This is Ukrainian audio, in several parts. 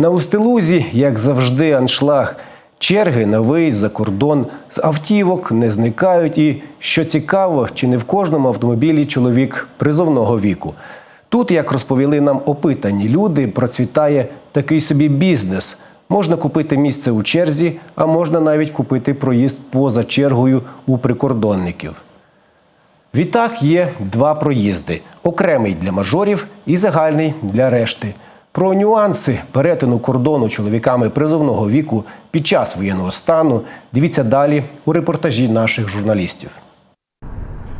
На Устилузі, як завжди, аншлаг. Черги на виїзд за кордон з автівок не зникають. І що цікаво, чи не в кожному автомобілі чоловік призовного віку. Тут, як розповіли нам опитані люди, процвітає такий собі бізнес. Можна купити місце у черзі, а можна навіть купити проїзд поза чергою у прикордонників. Відтак є два проїзди: окремий для мажорів і загальний для решти. Про нюанси перетину кордону чоловіками призовного віку під час воєнного стану дивіться далі у репортажі наших журналістів.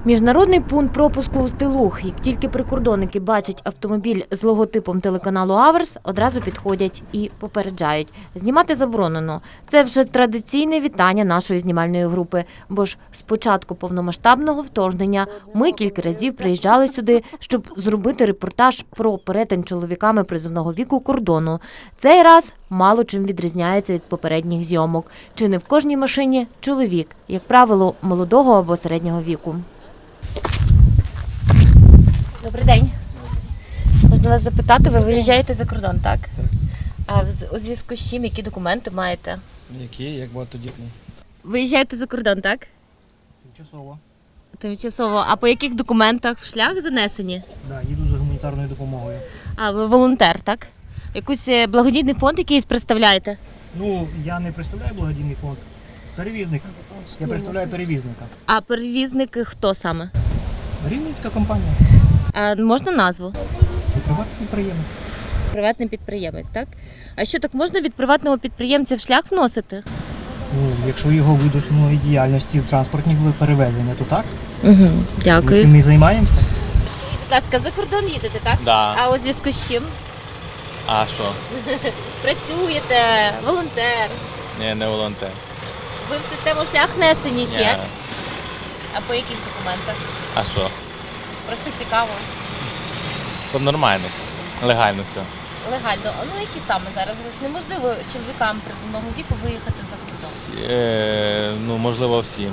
Міжнародний пункт пропуску у Стилух. Як тільки прикордонники бачать автомобіль з логотипом телеканалу Аверс, одразу підходять і попереджають. Знімати заборонено. Це вже традиційне вітання нашої знімальної групи. Бо ж з початку повномасштабного вторгнення ми кілька разів приїжджали сюди, щоб зробити репортаж про перетин чоловіками призовного віку кордону. Цей раз мало чим відрізняється від попередніх зйомок. Чи не в кожній машині чоловік, як правило, молодого або середнього віку. Добрий день. Можна вас запитати, ви виїжджаєте за кордон, так? Так. А у зв'язку з чим, які документи маєте? Які, як багатодітний? Виїжджаєте за кордон, так? Тимчасово. Тимчасово. А по яких документах в шлях занесені? Да, їду за гуманітарною допомогою. А ви волонтер, так? Якийсь е, благодійний фонд якийсь представляєте? Ну, я не представляю благодійний фонд. Перевізник. Я представляю перевізника. А перевізник хто саме? Рівненська компанія. А можна назву? Приватний підприємець. Приватний підприємець, так? А що так можна від приватного підприємця в шлях вносити? Ну, якщо його вид основної діяльності транспортних перевезення, то так. Угу, дякую. Ми займаємося. Будь ласка, за кордон їдете, так? Да. А у зв'язку з чим? А що? Працюєте, волонтер. Ні, не волонтер. Ви в систему шлях внесені чи як? А по яких документах? А що? Просто цікаво. То нормально. Легально все. Легально. А ну які саме зараз? Неможливо чоловікам призовного віку виїхати за кордон. Е, ну, можливо, всім.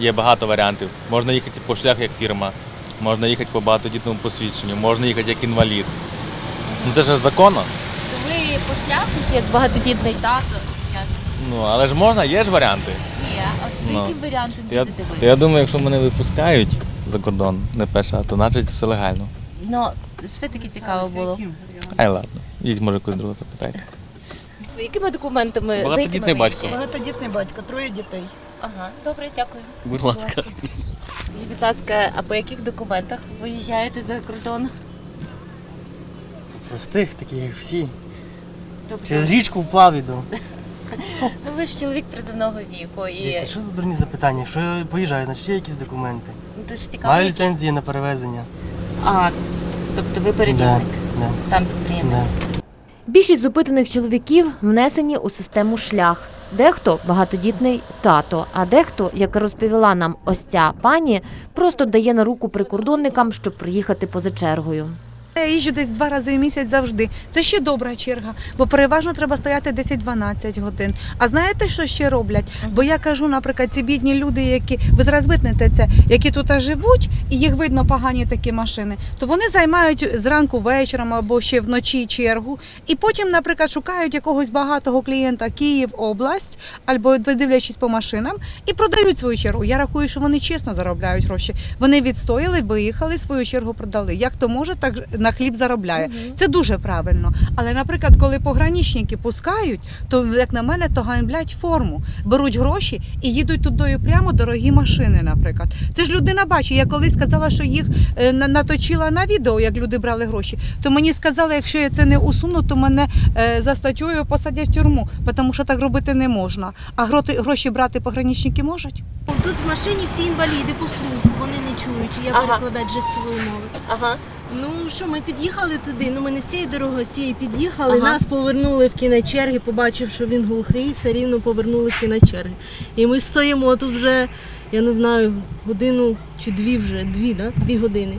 Є багато варіантів. Можна їхати по шлях як фірма, можна їхати по багатодітному посвідченню, можна їхати як інвалід. Ну це ж законно. Ви по шляху чи як багатодітний тато? Чи як? Ну, але ж можна, є ж варіанти. Є. А за Ну, яким варіантом То я, то ви? я думаю, якщо мене випускають за кордон, не перша, то значить все легально. Ну, все-таки цікаво було. Ай ладно. Їдь, може, когось другого запитайте. З якими документами? за якими Багатодітний ви батько. Багатодітний батько, троє дітей. Ага, добре, дякую. Будь ласка. Скажіть, будь ласка, а по яких документах виїжджаєте за кордон? Простих, таких як всі. Тобто, Через річку вплав іду. ну ви ж чоловік призовного віку і Дивіться, що за дурні запитання? Що я поїжджаю, значить є якісь документи. ну, дуже цікаво. Маю які- ліцензії на перевезення. А, тобто ви перевізник, Да, сам підприємець. да. Більшість зупитаних чоловіків внесені у систему шлях. Дехто багатодітний тато, а дехто, як розповіла нам ось ця пані, просто дає на руку прикордонникам, щоб приїхати поза чергою. Я їжджу десь два рази в місяць завжди. Це ще добра черга, бо переважно треба стояти 10-12 годин. А знаєте, що ще роблять? Бо я кажу, наприклад, ці бідні люди, які ви зараз витнете це, які тут живуть, і їх видно погані такі машини, то вони займають зранку вечором або ще вночі чергу, і потім, наприклад, шукають якогось багатого клієнта Київ, область, або дивлячись по машинам, і продають свою чергу. Я рахую, що вони чесно заробляють гроші. Вони відстояли, виїхали, свою чергу продали. Як то може, так на хліб заробляє. Це дуже правильно. Але, наприклад, коли пограничники пускають, то як на мене, то ганьблять форму, беруть гроші і їдуть туди прямо дорогі машини. Наприклад, це ж людина бачить. Я колись сказала, що їх е, наточила на відео, як люди брали гроші. То мені сказали, якщо я це не усуну, то мене е, за статтєю посадять в тюрму, тому що так робити не можна. А гроші брати пограничники можуть. Тут в машині всі інваліди по слуху, вони не чують, я Ага. перекладач жестової мови. Ага. Ну що, ми під'їхали туди, ну ми не з цієї дороги, а з тієї під'їхали, Ага. нас повернули в кінець черги, побачив, що він глухий, все рівно повернули в кінець черги. І ми стоїмо тут вже, я не знаю, годину чи дві вже, дві, да? дві години.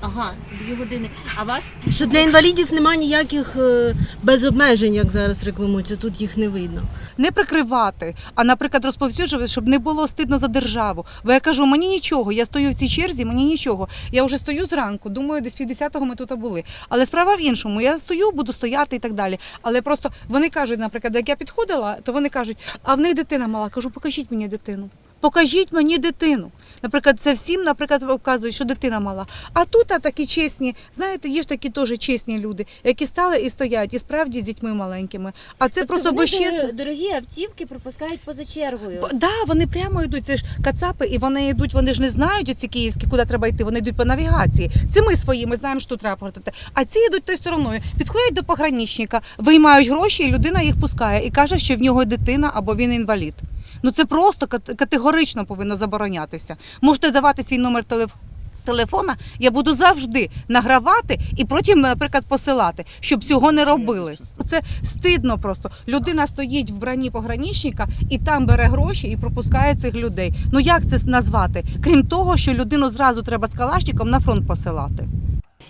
Ага, дві години. А вас Що для інвалідів немає ніяких е, без обмежень, як зараз рекламуються, тут їх не видно. Не прикривати, а, наприклад, розповсюджувати, щоб не було стидно за державу. Бо я кажу, мені нічого, я стою в цій черзі, мені нічого. Я вже стою зранку, думаю, десь 50-го ми тут були. Але справа в іншому, я стою, буду стояти і так далі. Але просто вони кажуть, наприклад, як я підходила, то вони кажуть, а в них дитина мала. Кажу, покажіть мені дитину. Покажіть мені дитину. Наприклад, це всім, наприклад, вказують, що дитина мала. А тут а такі чесні, знаєте, є ж такі теж чесні люди, які стали і стоять, і справді з дітьми маленькими. А це просто Тобто вони безчесно. дорогі автівки пропускають поза чергою. Бо- Да, вони прямо йдуть. Це ж кацапи, і вони йдуть. Вони ж не знають оці київські, куди треба йти. Вони йдуть по навігації. Це ми свої, ми знаємо, що тут треба повертати. А ці йдуть тою стороною. Підходять до пограничника, виймають гроші, і людина їх пускає і каже, що в нього дитина або він інвалід. Ну це просто категорично повинно заборонятися. Можете давати свій номер телефону. Телефона я буду завжди награвати і потім, наприклад, посилати, щоб цього не робили. Це стидно просто. Людина стоїть в брані пограничника і там бере гроші і пропускає цих людей. Ну як це назвати? Крім того, що людину зразу треба з калашником на фронт посилати.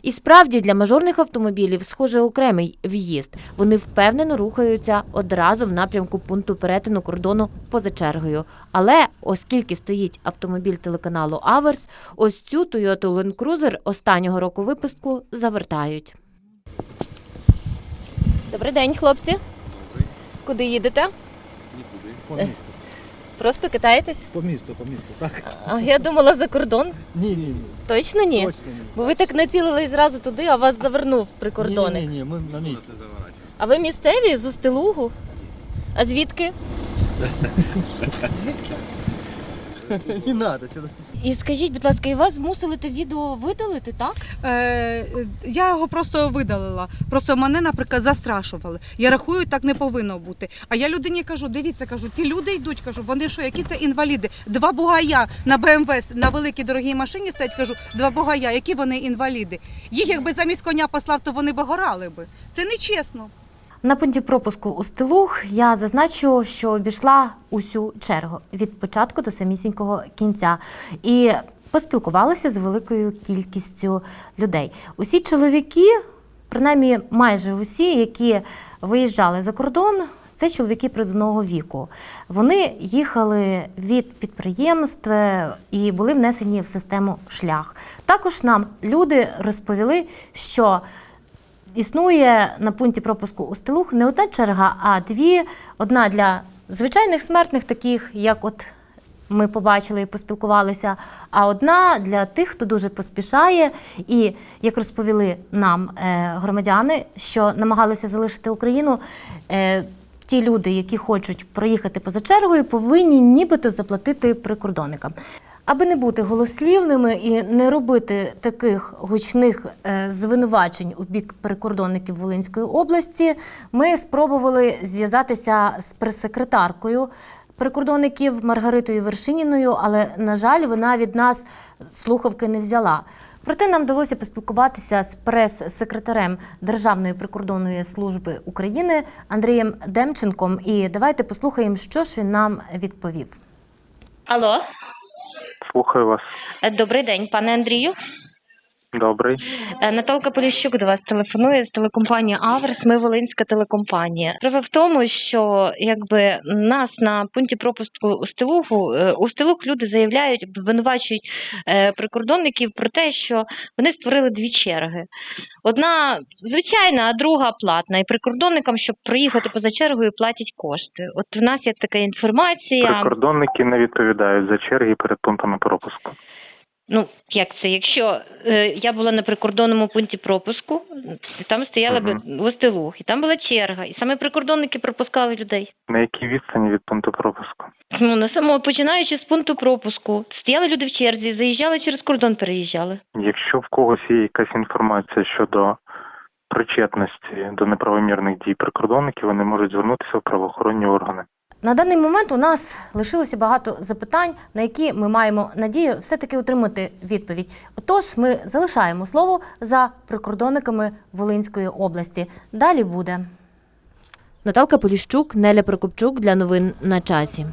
І справді для мажорних автомобілів схоже окремий в'їзд. Вони впевнено рухаються одразу в напрямку пункту перетину кордону поза чергою. Але оскільки стоїть автомобіль телеканалу Аверс, ось цю Toyota Land Cruiser останнього року випуску завертають. Добрий день, хлопці. Куди їдете? Нікуди. По місту. Просто катаєтесь? По місту, по місту, так? А я думала за кордон. Ні, ні, ні. Точно ні? Точно ні. Бо ви так націлили зразу туди, а вас завернув прикордонник. Ні, ні, ні, ми на місці. А ви місцеві з Устилугу? А звідки? Не треба, сюди. І скажіть, будь ласка, і вас змусили те відео видалити, так? Е, я його просто видалила. Просто мене, наприклад, застрашували. Я рахую, так не повинно бути. А я людині кажу: дивіться, кажу, ці люди йдуть, кажу, вони що, які це інваліди? Два бугая на БМВ на великій дорогій машині стоять, кажу, два бугая, які вони інваліди. Їх якби замість коня послав, то вони би горали би. Це нечесно. На пункті пропуску Устилуг я зазначу, що обійшла усю чергу від початку до самісінького кінця. І поспілкувалася з великою кількістю людей. Усі чоловіки, принаймні майже усі, які виїжджали за кордон, це чоловіки призовного віку. Вони їхали від підприємств е, і були внесені в систему шлях. Також нам люди розповіли, що існує на пункті пропуску Устилух не одна черга, а дві. Одна для звичайних смертних, таких як от ми побачили і поспілкувалися, а одна для тих, хто дуже поспішає. І як розповіли нам е, громадяни, що намагалися залишити Україну. Е, Ті люди, які хочуть проїхати поза чергою, повинні нібито заплатити прикордонникам. Аби не бути голослівними і не робити таких гучних е, звинувачень у бік прикордонників Волинської області, ми спробували зв'язатися з прес-секретаркою прикордонників Маргаритою Вершиніною, але, на жаль, вона від нас слухавки не взяла. Проте нам вдалося поспілкуватися з прес-секретарем Державної прикордонної служби України Андрієм Демченком. І давайте послухаємо, що ж він нам відповів. Алло, Слухаю вас. Добрий день, пане Андрію. Добрий. Е, Наталка Поліщук до вас телефонує з телекомпанії Аверс. Ми Волинська телекомпанія. Справа в тому, що якби нас на пункті пропуску у Стилуху е, у Стилух люди заявляють, обвинувачують е, прикордонників про те, що вони створили дві черги. Одна звичайна, а друга платна. І прикордонникам, щоб проїхати поза чергою, платять кошти. От в нас є така інформація. Прикордонники не відповідають за черги перед пунктами пропуску. Ну, як це? Якщо е, я була на прикордонному пункті пропуску, там стояла Мгм. би Гостелух, і там була черга, і саме прикордонники пропускали людей. На якій відстані від пункту пропуску? Ну, на самому починаючи з пункту пропуску, стояли люди в черзі, заїжджали через кордон, переїжджали. Якщо в когось є якась інформація щодо причетності до неправомірних дій прикордонників, вони можуть звернутися в правоохоронні органи. На даний момент у нас лишилося багато запитань, на які ми маємо надію все-таки отримати відповідь. Отож, ми залишаємо слово за прикордонниками Волинської області. Далі буде. Наталка Поліщук, Неля Прокопчук для новин на часі.